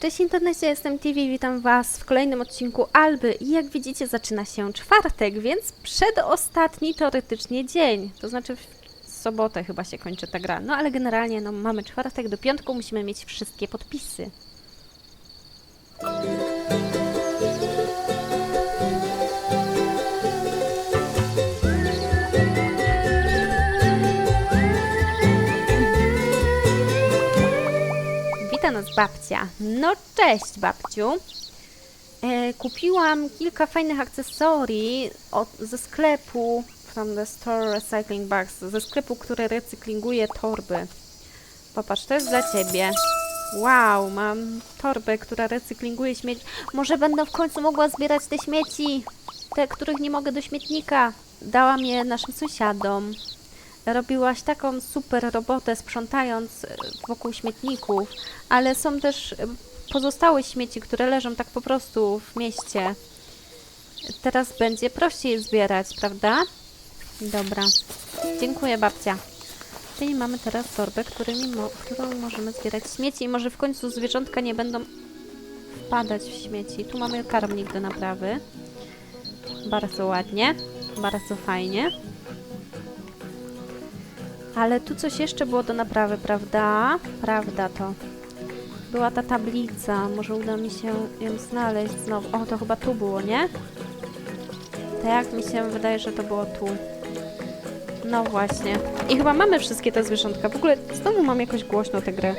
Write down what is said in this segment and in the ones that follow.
Cześć internecie, jestem TV, witam Was w kolejnym odcinku Alby. I jak widzicie zaczyna się czwartek, więc przedostatni teoretycznie dzień, to znaczy w sobotę chyba się kończy ta gra, no ale generalnie no, mamy czwartek, do piątku musimy mieć wszystkie podpisy. Nas babcia. No cześć babciu. E, kupiłam kilka fajnych akcesorii od, ze sklepu from the store recycling bags, ze sklepu, który recyklinguje torby. Popatrz, to jest dla ciebie. Wow, mam torbę, która recyklinguje śmieci. Może będę w końcu mogła zbierać te śmieci, te, których nie mogę do śmietnika. Dałam je naszym sąsiadom. Robiłaś taką super robotę sprzątając e, wokół śmietników, ale są też e, pozostałe śmieci, które leżą tak po prostu w mieście. Teraz będzie prościej zbierać, prawda? Dobra. Dziękuję, babcia. Czyli mamy teraz torbę, którymi mo którą możemy zbierać śmieci i może w końcu zwierzątka nie będą wpadać w śmieci. Tu mamy karmnik do naprawy. Bardzo ładnie, bardzo fajnie. Ale tu coś jeszcze było do naprawy, prawda? Prawda to. Była ta tablica. Może uda mi się ją znaleźć znowu. O, to chyba tu było, nie? Tak, mi się wydaje, że to było tu. No właśnie. I chyba mamy wszystkie te zwierzątka. W ogóle znowu mam jakoś głośno tę grę.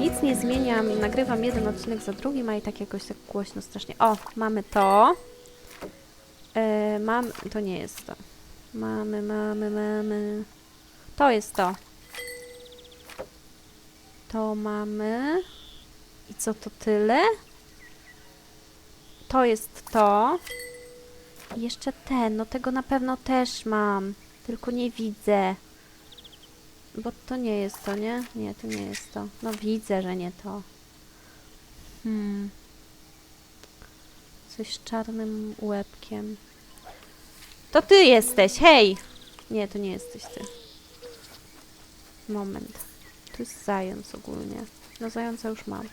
Nic nie zmieniam. Nagrywam jeden odcinek za drugim, a i tak jakoś tak głośno strasznie. O, mamy to. E, mam... To nie jest to. Mamy, mamy, mamy... To jest to. To mamy. I co to tyle? To jest to. I jeszcze ten. No tego na pewno też mam. Tylko nie widzę. Bo to nie jest to, nie? Nie, to nie jest to. No widzę, że nie to. Hmm. Coś z czarnym łebkiem. To ty jesteś, hej! Nie, to nie jesteś ty. Moment. Tu jest zając ogólnie. No zająca już mam.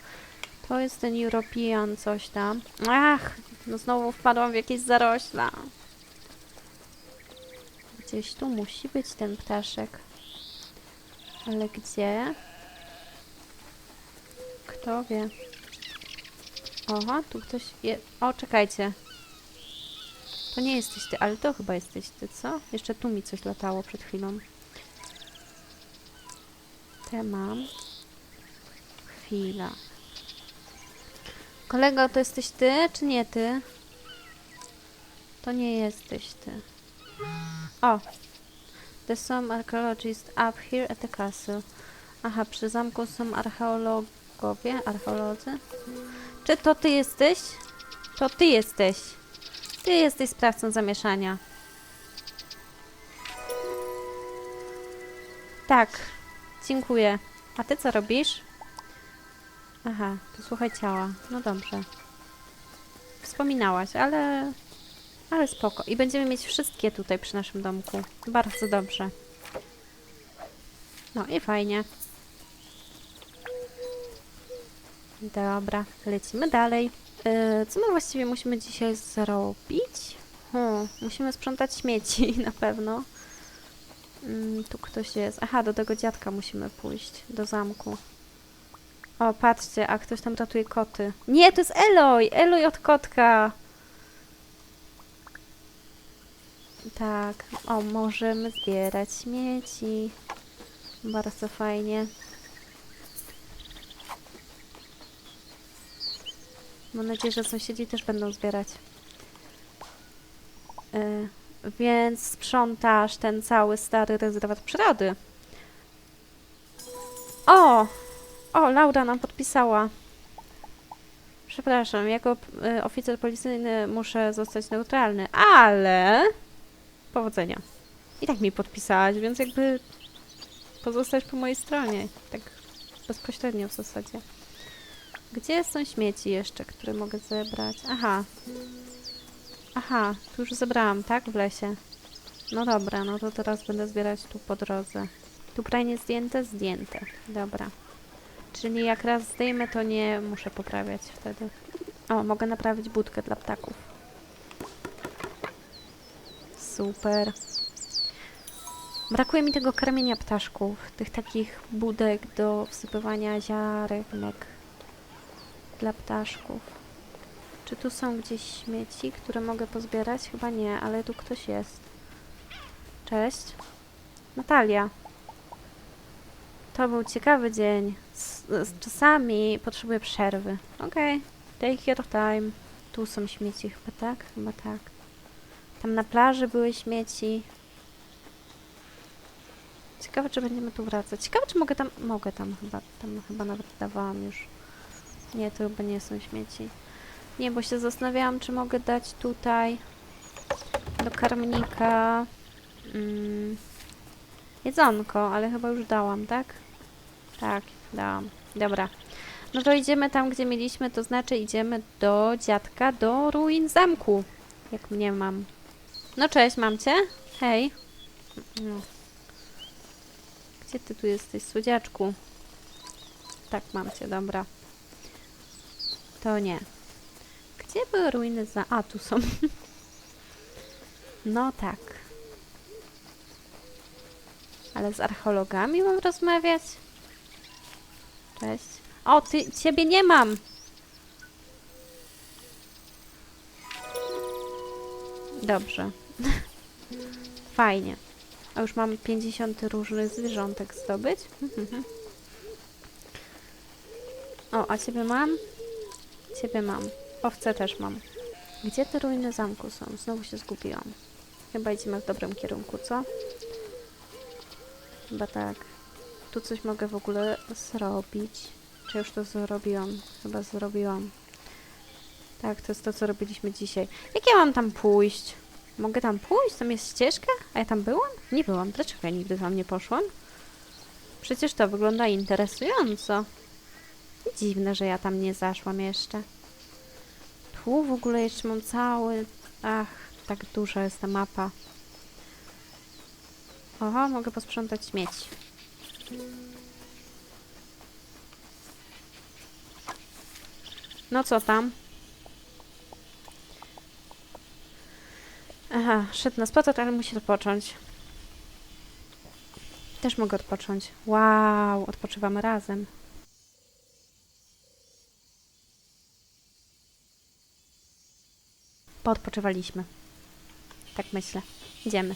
To jest ten European coś tam. Ach, no znowu wpadłam w jakieś zarośla. Gdzieś tu musi być ten ptaszek. Ale gdzie? Kto wie? Oha, tu ktoś je... O, czekajcie. To nie jesteś ty, ale to chyba jesteś ty, co? Jeszcze tu mi coś latało przed chwilą. Te mam. Chwila. Kolego, to jesteś ty, czy nie ty? To nie jesteś ty. O! The some archaeologists up here at the castle. Aha, przy zamku są archeologowie, archeolodzy. Czy to ty jesteś? To ty jesteś. Ty jesteś sprawcą zamieszania. Tak, Dziękuję. A ty co robisz? Aha, to słuchaj ciała. No dobrze. Wspominałaś, ale... Ale spoko. I będziemy mieć wszystkie tutaj przy naszym domku. Bardzo dobrze. No i fajnie. Dobra, lecimy dalej. Yy, co my właściwie musimy dzisiaj zrobić? Hmm, musimy sprzątać śmieci na pewno. Mm, tu ktoś jest. Aha, do tego dziadka musimy pójść. Do zamku. O, patrzcie, a ktoś tam ratuje koty. Nie, to jest Eloy! Eloy od kotka! Tak. O, możemy zbierać śmieci. Bardzo fajnie. Mam nadzieję, że sąsiedzi też będą zbierać. Yy. Więc sprzątasz ten cały stary rezerwat przyrody. O! O, Laura nam podpisała. Przepraszam, jako y, oficer policyjny muszę zostać neutralny, ale... Powodzenia. I tak mi podpisałaś, więc jakby pozostać po mojej stronie. Tak bezpośrednio w zasadzie. Gdzie są śmieci jeszcze, które mogę zebrać? Aha, Aha, tu już zebrałam, tak? W lesie. No dobra, no to teraz będę zbierać tu po drodze. Tu pranie zdjęte? Zdjęte. Dobra. Czyli jak raz zdejmę, to nie muszę poprawiać wtedy. O, mogę naprawić budkę dla ptaków. Super. Brakuje mi tego karmienia ptaszków, tych takich budek do wsypywania ziarenek dla ptaszków. Czy tu są gdzieś śmieci, które mogę pozbierać? Chyba nie, ale tu ktoś jest. Cześć. Natalia. To był ciekawy dzień. Z, z, czasami potrzebuję przerwy. Okej, take your time. Tu są śmieci chyba, tak? Chyba tak. Tam na plaży były śmieci. Ciekawe, czy będziemy tu wracać. Ciekawe, czy mogę tam... Mogę tam chyba. Tam chyba nawet dawałam już. Nie, to chyba nie są śmieci. Nie, bo się zastanawiałam, czy mogę dać tutaj do karmnika mm, jedzonko, ale chyba już dałam, tak? Tak, dałam. Dobra. No to idziemy tam, gdzie mieliśmy, to znaczy idziemy do dziadka, do ruin zamku. Jak mnie mam. No cześć, mam cię? Hej. No. Gdzie ty tu jesteś, słodziaczku? Tak, mam cię, dobra. To nie. Gdzie były ruiny za... A, tu są. no tak. Ale z archeologami mam rozmawiać? Cześć. O, ty, ciebie nie mam! Dobrze. Fajnie. A już mam 50 różnych zwierzątek zdobyć. o, a ciebie mam? Ciebie mam. Owce też mam. Gdzie te ruiny zamku są? Znowu się zgubiłam. Chyba idziemy w dobrym kierunku, co? Chyba tak. Tu coś mogę w ogóle zrobić. Czy już to zrobiłam? Chyba zrobiłam. Tak, to jest to, co robiliśmy dzisiaj. Jak ja mam tam pójść? Mogę tam pójść? Tam jest ścieżka? A ja tam byłam? Nie byłam. Dlaczego ja nigdy tam nie poszłam? Przecież to wygląda interesująco. Dziwne, że ja tam nie zaszłam jeszcze. Tu w ogóle jeszcze mam cały... Ach, tak duża jest ta mapa. Oho, mogę posprzątać śmieci. No co tam? Aha, szedł na spacer, ale musi odpocząć. Też mogę odpocząć. Wow, odpoczywamy razem. Poodpoczywaliśmy. Tak myślę. Idziemy.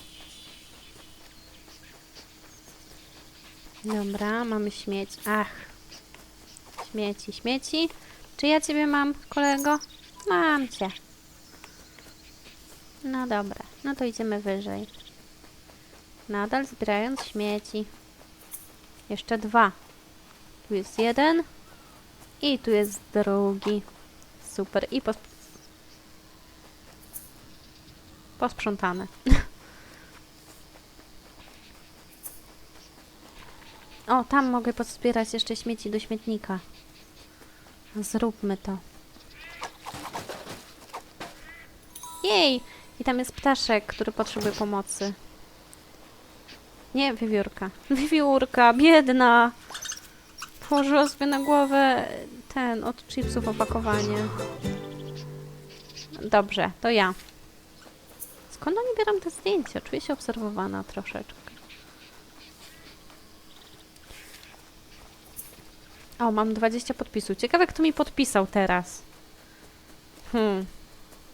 Dobra, mamy śmieć. Ach. Śmieci, śmieci. Czy ja ciebie mam, kolego? Mam cię. No dobra, no to idziemy wyżej. Nadal zbierając śmieci. Jeszcze dwa. Tu jest jeden. I tu jest drugi. Super. I pos posprzątane. o, tam mogę pozbierać jeszcze śmieci do śmietnika. Zróbmy to. Jej! I tam jest ptaszek, który potrzebuje pomocy. Nie, wiewiórka. Wiewiórka, biedna! Położyła sobie na głowę ten od chipsów opakowanie. Dobrze, to ja. Skąd oni biorą te zdjęcia? Czuję się obserwowana troszeczkę. O, mam 20 podpisów. Ciekawe, kto mi podpisał teraz. Hmm.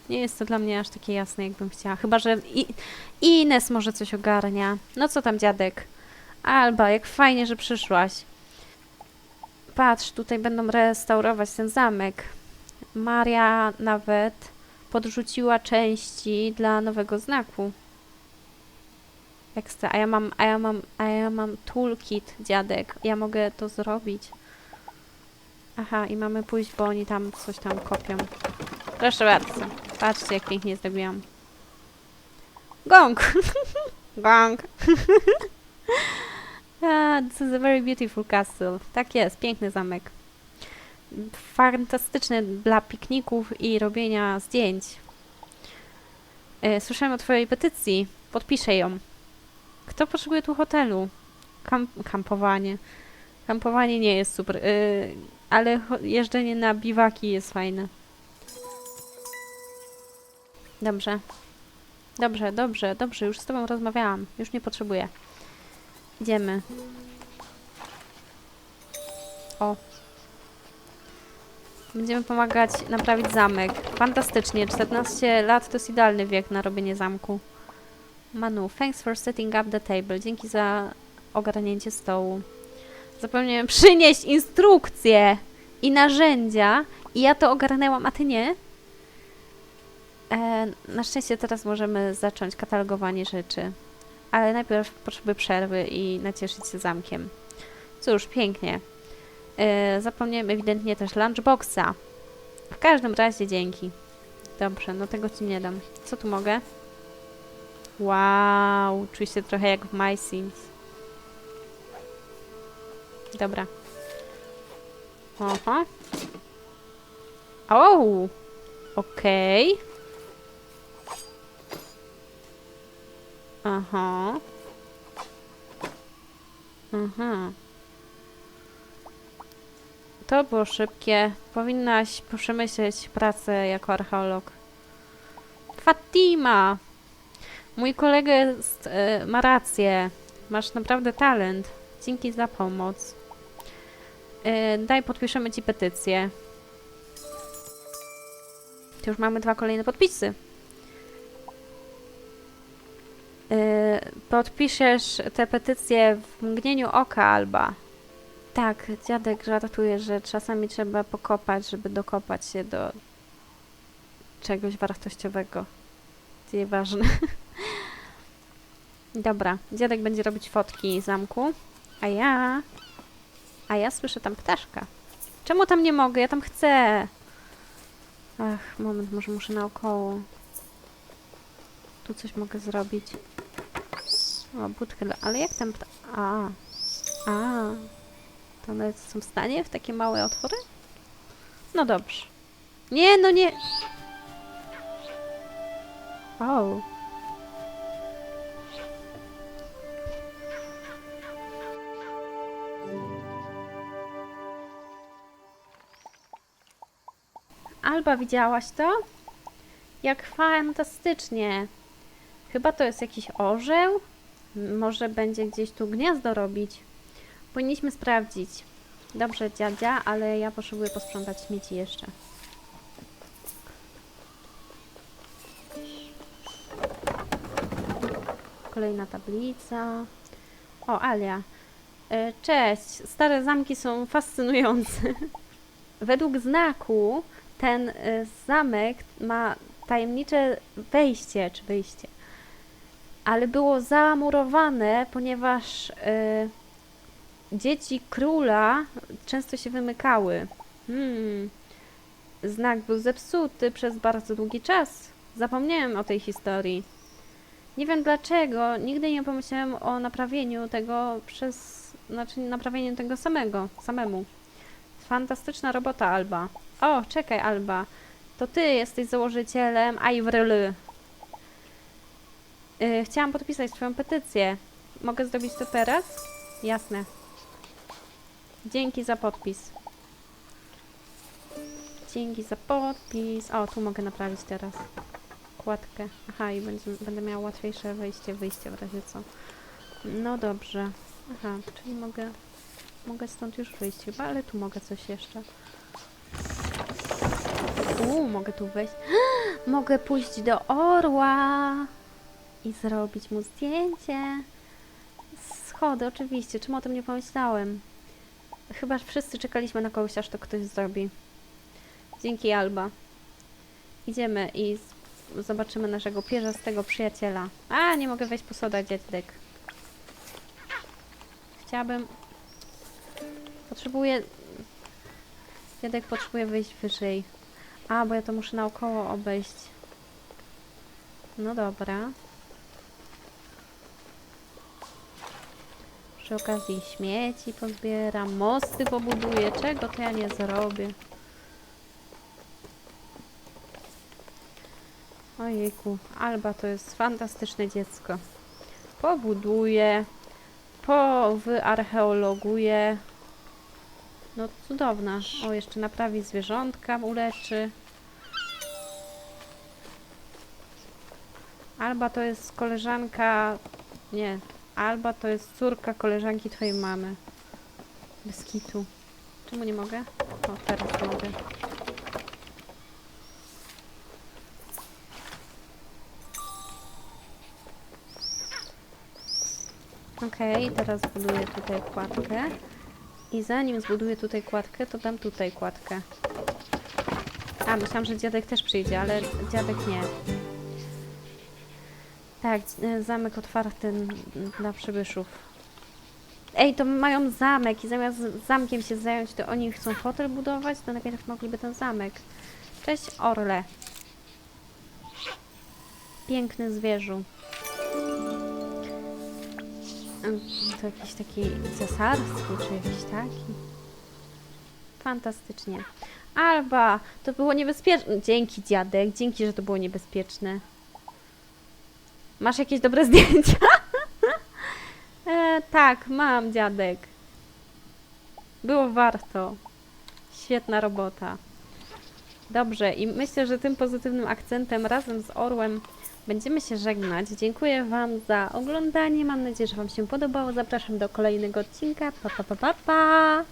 Nie jest to dla mnie aż takie jasne, jakbym chciała. Chyba, że I Ines może coś ogarnia. No co tam, dziadek? Alba, jak fajnie, że przyszłaś. Patrz, tutaj będą restaurować ten zamek. Maria nawet podrzuciła części dla nowego znaku. Ekstra. A ja mam, a ja mam, a ja mam toolkit, dziadek. Ja mogę to zrobić. Aha, i mamy pójść, bo oni tam coś tam kopią. Proszę bardzo. Patrzcie, jak pięknie zrobiłam. Gong! Gong! ah, this is a very beautiful castle. Tak jest, piękny zamek. Fantastyczny dla pikników i robienia zdjęć. E, Słyszałem o twojej petycji. Podpiszę ją. Kto potrzebuje tu hotelu? Kamp kampowanie. Kampowanie nie jest super, y, ale jeżdżenie na biwaki jest fajne. Dobrze. Dobrze, dobrze, dobrze, już z tobą rozmawiałam. Już nie potrzebuję. Idziemy. O. Będziemy pomagać naprawić zamek. Fantastycznie, 14 lat to jest idealny wiek na robienie zamku. Manu, thanks for setting up the table. Dzięki za ogarnięcie stołu. Zapomniałem przynieść instrukcje i narzędzia i ja to ogarnęłam, a ty nie? E, na szczęście teraz możemy zacząć katalogowanie rzeczy. Ale najpierw potrzebuję przerwy i nacieszyć się zamkiem. Cóż, pięknie. E, zapomniałem ewidentnie też lunchboxa. W każdym razie dzięki. Dobrze, no tego ci nie dam. Co tu mogę? Wow, czuję się trochę jak w My Sims. Dobra. Oho. O! Okej. Aha. Aha. To było szybkie. Powinnaś przemyśleć pracę jako archeolog. Fatima! Mój kolega jest, e, ma rację. Masz naprawdę talent. Dzięki za pomoc. E, daj, podpiszemy ci petycję. To już mamy dwa kolejne podpisy. E, podpiszesz tę petycję w mgnieniu oka, Alba. Tak, dziadek żartuje, że czasami trzeba pokopać, żeby dokopać się do czegoś wartościowego. Nieważne. Dobra, dziadek będzie robić fotki zamku, a ja... A ja słyszę tam ptaszka. Czemu tam nie mogę? Ja tam chcę. Ach, moment, może muszę naokoło. Tu coś mogę zrobić. O, budkę, ale jak tam pta... A, a... To one są w stanie w takie małe otwory? No dobrze. Nie, no nie... O. Alba, widziałaś to? Jak fantastycznie. Chyba to jest jakiś orzeł? Może będzie gdzieś tu gniazdo robić? Powinniśmy sprawdzić. Dobrze, dziadzia, ale ja potrzebuję posprzątać śmieci jeszcze. Kolejna tablica. O, Alia. E, Cześć. Stare zamki są fascynujące. Według znaku ten e, zamek ma tajemnicze wejście, czy wyjście. Ale było zamurowane, ponieważ e, dzieci króla często się wymykały. Hmm. Znak był zepsuty przez bardzo długi czas. Zapomniałem o tej historii. Nie wiem dlaczego, nigdy nie pomyślałem o naprawieniu tego przez, znaczy naprawieniu tego samego, samemu. Fantastyczna robota, Alba. O, czekaj, Alba. To ty jesteś założycielem Ivory. Yy, chciałam podpisać twoją petycję. Mogę zrobić to teraz? Jasne. Dzięki za podpis. Dzięki za podpis. O, tu mogę naprawić teraz. Kładkę. Aha, i będzie, będę miała łatwiejsze wejście, wyjście w razie co. No dobrze. Aha, czyli mogę... Mogę stąd już wyjść chyba, ale tu mogę coś jeszcze. Uuu, mogę tu wejść. mogę pójść do orła i zrobić mu zdjęcie. Schody, oczywiście. Czemu o tym nie pomyślałem? Chyba wszyscy czekaliśmy na kogoś, aż to ktoś zrobi. Dzięki, Alba. Idziemy i zobaczymy naszego pierzastego przyjaciela. A, nie mogę wejść po soda, dziadek. Chciałabym... Potrzebuję... Dziadek potrzebuje wyjść wyżej. A, bo ja to muszę naokoło obejść. No dobra. Przy okazji śmieci pozbieram, mosty pobuduję. Czego to ja nie zrobię? Ojejku, Alba to jest fantastyczne dziecko. Pobuduje, powyarcheologuje. No cudowna. O, jeszcze naprawi zwierzątka, uleczy. Alba to jest koleżanka... Nie. Alba to jest córka koleżanki twojej mamy. Bez. Czemu nie mogę? O, teraz mogę. Okej, teraz zbuduję tutaj kładkę. I zanim zbuduję tutaj kładkę, to dam tutaj kładkę. A, myślałam, że dziadek też przyjdzie, ale dziadek nie. Tak, e, zamek otwarty dla przybyszów. Ej, to mają zamek i zamiast zamkiem się zająć, to oni chcą hotel budować, to najpierw mogliby ten zamek. Cześć, Orle. Piękny zwierzu. To jakiś taki cesarski, czy jakiś taki. Fantastycznie. Alba, to było niebezpieczne. Dzięki, dziadek, dzięki, że to było niebezpieczne. Masz jakieś dobre zdjęcia? e, tak, mam, dziadek. Było warto. Świetna robota. Dobrze, i myślę, że tym pozytywnym akcentem razem z Orłem będziemy się żegnać. Dziękuję Wam za oglądanie. Mam nadzieję, że Wam się podobało. Zapraszam do kolejnego odcinka. Pa, pa, pa, pa, pa.